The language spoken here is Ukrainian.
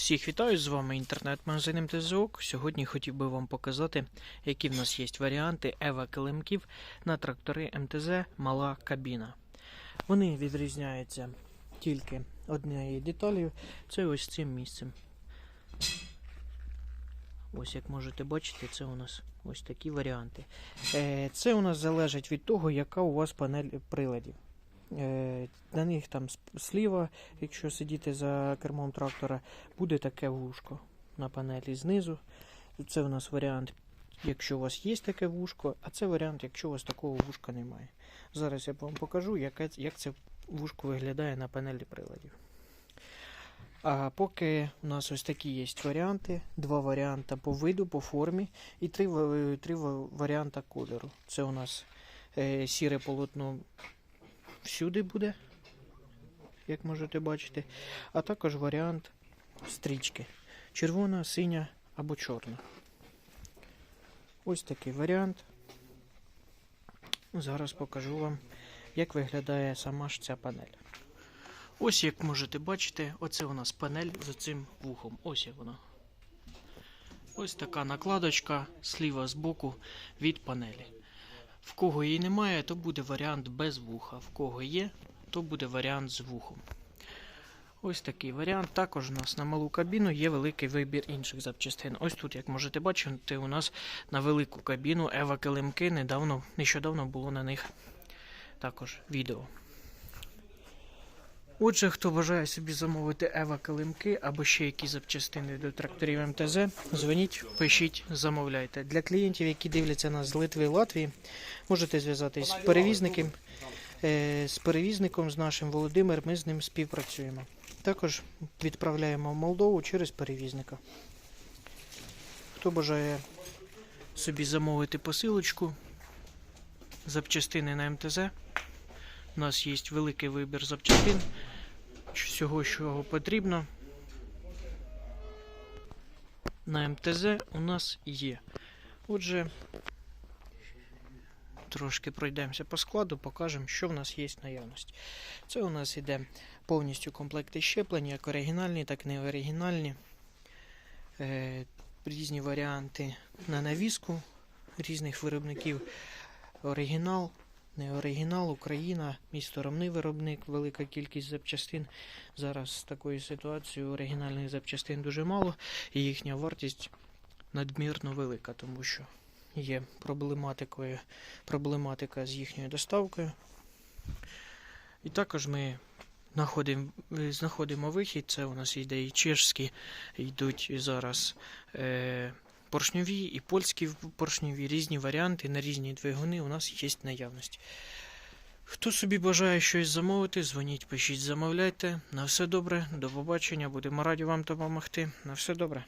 Всіх вітаю, з вами інтернет-магазин МТЗОК. Сьогодні хотів би вам показати, які в нас є варіанти Ева килимків на трактори МТЗ Мала кабіна. Вони відрізняються тільки однією деталью, це ось цим місцем. Ось як можете бачити, це у нас ось такі варіанти. Е, Це у нас залежить від того, яка у вас панель приладів. Е, На них там сліва, якщо сидіти за кермом трактора, буде таке вушко на панелі знизу. Це у нас варіант, якщо у вас є таке вушко, а це варіант, якщо у вас такого вушка немає. Зараз я вам покажу, як це вушко виглядає на панелі приладів. А поки у нас ось такі є варіанти, два варіанти по виду, по формі і три, три варіанти кольору. Це у нас е, сіре полотно всюди буде, як можете бачити, а також варіант стрічки. Червона, синя або чорна. Ось такий варіант. Зараз покажу вам, як виглядає сама ж ця панель. Ось як можете бачити, оце у нас панель з цим вухом. Ось вона. Ось така накладочка зліва з боку від панелі. В кого її немає, то буде варіант без вуха. В кого є, то буде варіант з вухом. Ось такий варіант. Також у нас на малу кабіну є великий вибір інших запчастин. Ось тут, як можете бачити, у нас на велику кабіну Ева килимки недавно, нещодавно було на них також відео. Отже, хто бажає собі замовити Ева килимки або ще якісь запчастини до тракторів МТЗ, дзвоніть, пишіть, замовляйте. Для клієнтів, які дивляться нас з Литви і Латвії, можете зв'язатись з перевізником, е, з перевізником з нашим Володимир, ми з ним співпрацюємо. Також відправляємо в Молдову через перевізника. Хто бажає собі замовити посилочку, запчастини на МТЗ. У нас є великий вибір запчастин, всього, що потрібно. На МТЗ у нас є. Отже, трошки пройдемося по складу, покажемо, що в нас є в наявності. Це у нас іде повністю комплекти щеплення, як оригінальні, так і не оригінальні. Е, різні варіанти на навіску різних виробників. Оригінал, не оригінал, Україна, місто Ромний виробник, велика кількість запчастин. Зараз з такою ситуацією оригінальних запчастин дуже мало, і їхня вартість надмірно велика, тому що є проблематикою, проблематика з їхньою доставкою. І також ми знаходимо, е, знаходимо вихід. Це у нас йде і чешські, йдуть зараз. Е, поршньові і польські поршньові, різні варіанти на різні двигуни у нас є наявності. Хто собі бажає щось замовити, дзвоніть, пишіть, замовляйте. На все добре, до побачення, будемо раді вам допомогти. На все добре.